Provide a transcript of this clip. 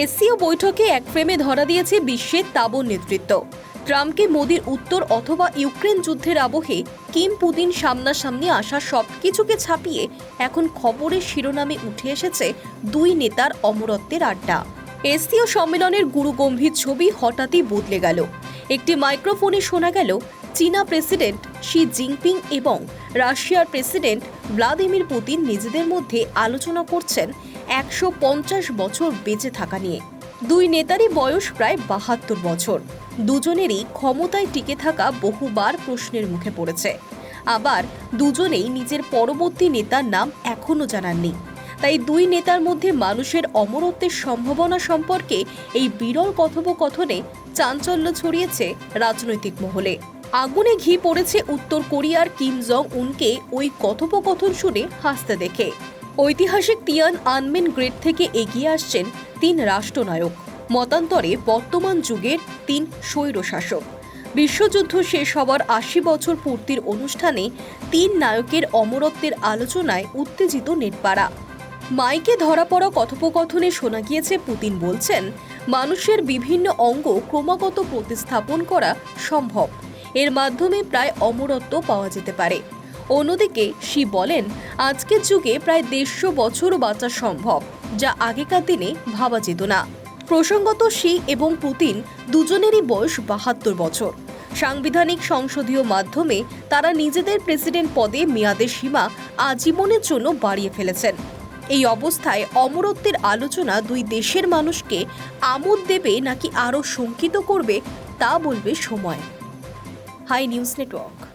SCO বৈঠকে এক ফ্রেমে ধরা দিয়েছে বিশ্বের তাবর নেতৃত্ব। ট্রাম্পকে মোদীর উত্তর অথবা ইউক্রেন যুদ্ধের আবহে কিম পুতিন সামনাসামনি আসা সব কিছুকে ছাপিয়ে এখন খবরের শিরোনামে উঠে এসেছে দুই নেতার অমরত্বের আড্ডা। এসসিও সম্মেলনের গুরুগম্ভীর ছবি হঠাৎই বদলে গেল। একটি মাইক্রোফোনে শোনা গেল, চীনা প্রেসিডেন্ট শি জিনপিং এবং রাশিয়ার প্রেসিডেন্ট ভ্লাদিমির পুতিন নিজেদের মধ্যে আলোচনা করছেন একশো পঞ্চাশ বছর বেঁচে থাকা নিয়ে। দুই নেতারই বয়স প্রায় বাহাত্তর বছর। দুজনেরই ক্ষমতায় টিকে থাকা বহুবার প্রশ্নের মুখে পড়েছে। আবার দুজনেই নিজের পরবর্তী নেতার নাম এখনও জানাননি। তাই দুই নেতার মধ্যে মানুষের অমরত্বের সম্ভাবনা সম্পর্কে এই বিরল কথোপকথনে চাঞ্চল্য ছড়িয়েছে রাজনৈতিক মহলে। আগুনে ঘি পড়েছে উত্তর কোরিয়ার কিম জং উনকে ওই কথোপকথন শুনে হাসতে দেখে। ঐতিহাসিক তিয়ান আনমেন গ্রেড থেকে এগিয়ে আসছেন তিন রাষ্ট্রনায়ক। মতান্তরে বর্তমান যুগের তিন স্বৈরশাসক। বিশ্বযুদ্ধ শেষ হবার আশি বছর পূর্তির অনুষ্ঠানে তিন নায়কের অমরত্বের আলোচনায় উত্তেজিত নেটপাড়া। মাইকে ধরা পড়া কথোপকথনে শোনা গিয়েছে, পুতিন বলছেন, মানুষের বিভিন্ন অঙ্গ ক্রমাগত প্রতিস্থাপন করা সম্ভব। এর মাধ্যমে প্রায় অমরত্ব পাওয়া যেতে পারে। অন্যদিকে, শি বলেন, আজকের যুগে প্রায় দেড়শো বছরও বাঁচা সম্ভব, যা আগেকার দিনে ভাবা যেত না। প্রসঙ্গত, শি এবং পুতিন দুজনেরই বয়স বাহাত্তর বছর। সাংবিধানিক সংসদীয় মাধ্যমে তারা নিজেদের প্রেসিডেন্ট পদে মেয়াদের সীমা আজীবনের জন্য বাড়িয়ে ফেলেছেন। এই অবস্থায় অমরত্বের আলোচনা দুই দেশের মানুষকে আমোদ দেবে নাকি আরও শঙ্কিত করবে তা বলবে সময়। Hi News network.